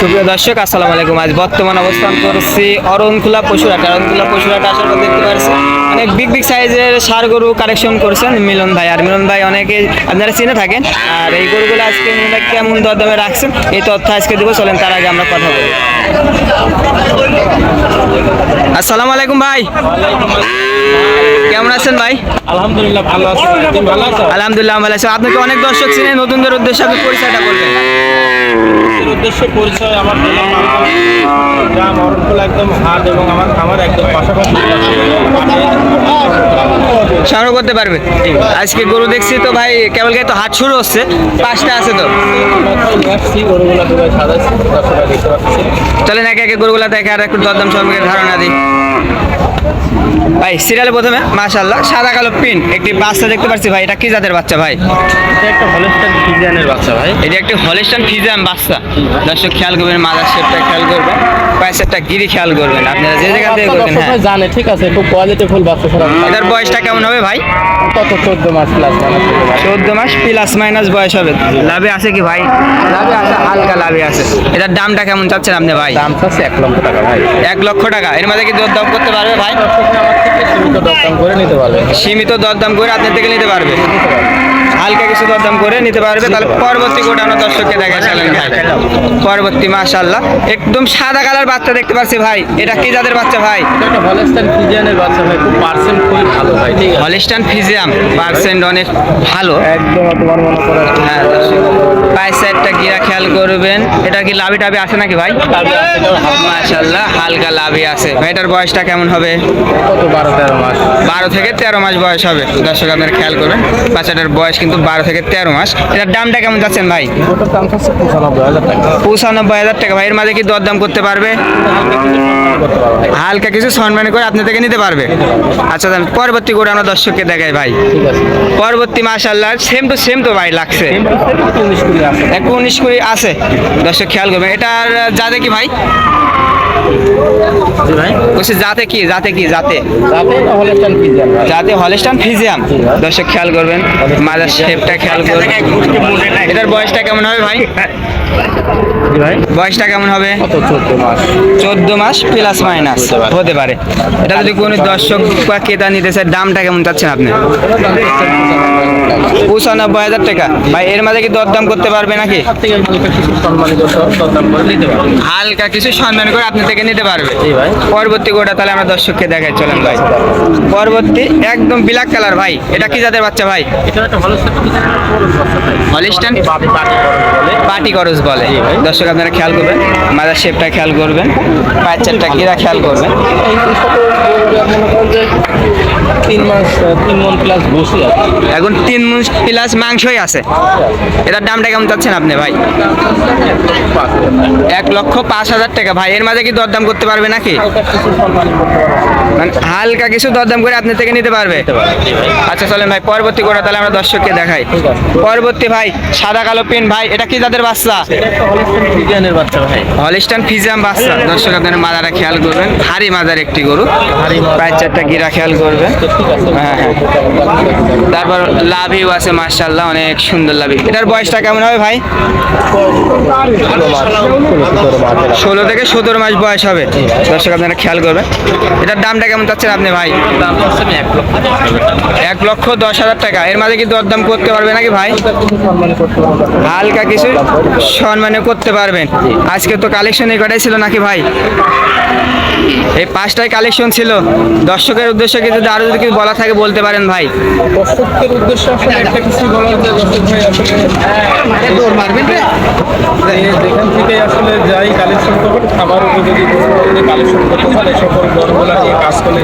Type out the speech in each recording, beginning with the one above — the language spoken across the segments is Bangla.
সুপ্রিয় দর্শক আসসালামু আলাইকুম। আজ বর্তমান অবস্থান করছি অরণখোলা পশুরাট অরণখোলা পশুরাট আসার পর দেখতে পাচ্ছি অনেক বিগ বিগ সাইজের সার গরু কালেকশন করছেন মিলন ভাই। আর মিলন ভাই অনেকে আপনারা চিনে থাকেন। আর এই গরুগুলো আজকে মিলন ভাই কেমন দরদামে রাখছেন এই তথ্য আজকে দেবো। চলেন তার আগে আমরা কথা বলি। আসসালামু আলাইকুম ভাই। কেমন আছেন ভাই? আলহামদুলিল্লাহ ভালো আছি ভালো আলহামদুলিল্লাহ ভালো আছি। আপনাকে অনেক দর্শক চিনে নতুনদের উদ্দেশ্যে আপনি পরিচয়টা করবেন উদ্দেশ্য পরিচয় আমার গ্রাম অরণকুল একদম হাট এবং আমার খামার একদম পাশাপাশি। সংগ্রহ করতে পারবে। আজকে গরু দেখছি তো ভাই কেবল তো হাট শুরু হচ্ছে পাঁচটা আছে তো। চলেন একে একে গরুগুলা দেখে আর একটু দরদাম সম্পর্কে ধারণা দিই। ভাই সিরিয়ালে প্রথমে মাশাল্লাহ সাদা কালো পিন একটি বাচ্চা দেখতে পাচ্ছি ভাই এটা কি জাতের বাচ্চা ভাই? এটা একটা হলস্টাইন ফিজিয়ানের বাচ্চা ভাই। এটি একটি হলিস্টান ফিজাম বাচ্চা। দর্শক খেয়াল করবেন মাদার শেপটা খেয়াল করবেন। পায়েসেরটা গিরি খেয়াল করবেন। আপনারা যে জায়গা থেকে করবেন হ্যাঁ। জানে ঠিক আছে খুব কোয়ালিটি ফুল বাচ্চা এটার বয়সটা কেমন হবে ভাই? কত? চোদ্দ মাস প্লাস চোদ্দ মাস প্লাস মাইনাস বয়স হবে। লাভে আছে কি ভাই? লাভে আছে হালকা লাভে আছে। এটার দামটা কেমন চাচ্ছেন আপনি ভাই? দাম চাচ্ছে এক লক্ষ টাকা ভাই। এক লক্ষ টাকা। এর মধ্যে কি দরদাম করতে পারবে ভাই? সীমিত দরদাম করে নিতে পারবে সীমিত দরদাম করে আপনার থেকে নিতে পারবে। হালকা কিছু দরদাম করে নিতে পারবে। তাহলে পরবর্তী আমরা দর্শককে দেখা চালেন ভাই। পরবর্তী মাশাল্লাহ একদম সাদা কালার বাচ্চা দেখতে পাচ্ছি ভাই। এটা কি যাদের বাচ্চা ভাই? এটা হলস্টাইন ফিজিয়ানের বাচ্চা ভাই। খুব পার্সেন্ট খুবই ভালো ভাই ঠিক আছে? হলিস্টান ফিজিয়াম পার্সেন্ট অনেক ভালো। একদম তোমার মনে করে হ্যাঁ পায়ের সাইডটা গিরা খেয়াল করবেন। এটা কি লাভি টাবি আছে নাকি ভাই? মাশাল্লাহ হালকা লাভি আছে। ভাই এটার বয়সটা কেমন হবে? কত? বারো তেরো মাস। বারো থেকে তেরো মাস বয়স হবে। দর্শক আপনারা খেয়াল করবেন বাচ্চাটার বয়স কিন্তু বারো থেকে তেরো মাস। এটার দামটা কেমন যাচ্ছেন ভাই? পঁচানব্বই হাজার টাকা। ভাই এর মাঝে কি দরদাম করতে পারবে? হালকা কিছু সম্মান করে আপনি থেকে নিতে পারবে। আচ্ছা পরবর্তী করে আমরা দর্শককে দেখাই ভাই। পরবর্তী মাসাল্লাহ সেম টু সেম তো ভাই লাগছে। এক উনিশ কুড়ি আছে। দর্শক, খেয়াল করবেন, এটার যাতে কি ভাই? বলছি যাতে কি যাতে কি যাতে যাতে হলেস্টান ফিজিয়াম দর্শক খেয়াল করবেন মাদার শেপটা খেয়াল করবেন। এটার বয়সটা কেমন হবে ভাই? ভাই? বয়সটা কেমন হবে? চোদ্দ মাস। প্লাস মাইনাস হতে পারে। এটা যদি কোনো দর্শক বা ক্রেতা নিতে চায় দামটা কেমন চাচ্ছেন আপনি? পঁচানব্বই হাজার টাকা। ভাই এর মাঝে কি দরদাম করতে পারবে নাকি? হালকা কিছু সম্মান করে আপনি থেকে নিতে পারবে। ভাই। পরবর্তী গোটা তাহলে আমরা দর্শককে দেখাই চলেন ভাই। পরবর্তী একদম ব্ল্যাক কালার ভাই। এটা কি জাতের বাচ্চা ভাই? এটা একটা হলস্টাইন হলিস্টান পাটি করস বলে। দর্শক আপনারা খেয়াল করবেন মাদার শেপটা খেয়াল করবেন পায়ের চারটা গিরা খেয়াল করবেন। মনে তিন মাস তিন মন প্লাস বসি এখন তিন মুস প্লাস মাংসই আছে। এটার দামটা কেমন চাচ্ছেন আপনি ভাই। এক লক্ষ পাঁচ হাজার টাকা। ভাই এর মাঝে কি দরদাম করতে পারবে নাকি? মানে হালকা কিছু দরদাম করে আপনি থেকে নিতে পারবে? আচ্ছা চলেন ভাই পরবর্তী করে তাহলে আমরা দর্শককে দেখাই। পরবর্তী ভাই সাদা কালো পেন ভাই এটা কি যাদের বাচ্চা? হলিস্টান ফিজাম বাচ্চা দর্শক আপনারা মাদারা খেয়াল করবেন হাড়ি মাদার একটি গরু। মাদার। চারটা গিরা খেয়াল করবেন। হ্যাঁ, হ্যাঁ। তারপর লাভিও আছে মার্শাল্লাহ অনেক সুন্দর লাভি। এটার বয়সটা কেমন হবে ভাই? ষোলো থেকে সতেরো মাস বয়স হবে। দর্শক আপনারা খেয়াল করবেন। এটার দামটা কেমন চাচ্ছেন আপনি ভাই? এক লক্ষ দশ হাজার টাকা। এর মাঝে কি দরদাম করতে পারবে নাকি ভাই? হালকা কিছু সম্মানে করতে পারবেন। আজকে তো কালেকশন এই কটাই ছিল নাকি ভাই? এই পাঁচটাই কালেকশন ছিল। দর্শকের উদ্দেশ্যে কিছু আরও যদি কিছু বলা থাকে বলতে পারেন ভাই। দর্শকদের উদ্দেশ্যে আসলে একটা কিছু বলার যে দর্শক ভাই আসলে যে যেখান থেকে আসলে যাই কালেকশন করবেন খাবার উপযোগী যদি কালেকশন করতে পারে সকল গরমগুলা নিয়ে কাজ করলে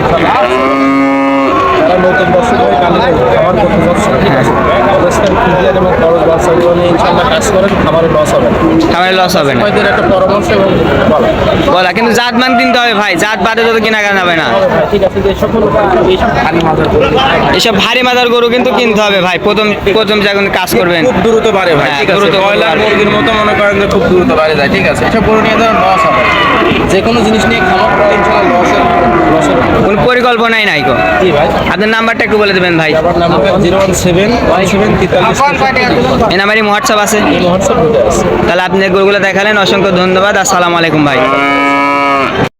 যারা নতুন দর্শক হয় কালেকশন খাবার করতে যাচ্ছে লস হবে লস হবে না। একটা পরামর্শ বলা। কিন্তু জাত কিনতে হবে ভাই জাত বাদে না। এসব ভারী মাথার গরু কিন্তু কিনতে হবে ভাই প্রথম প্রথম যখন কাজ করবেন। দ্রুত বাড়ে ভাই হ্যাঁ, দ্রুত মুরগির মতো মনে করেন যে খুব দ্রুত বাড়ে যায় ঠিক আছে এসব গরু নিয়ে লস হবে যে কোনো জিনিস নিয়ে পরিকল্পনাই নাই গো। ভাই। আপনার নাম্বারটা একটু বলে দেবেন ভাই। Zero one seven one seven তেতাল্লিশ এই নাম্বারই মহাৎসব আছে। তাহলে আপনি গরুগুলো দেখালেন অসংখ্য ধন্যবাদ আসসালামু আলাইকুম ভাই।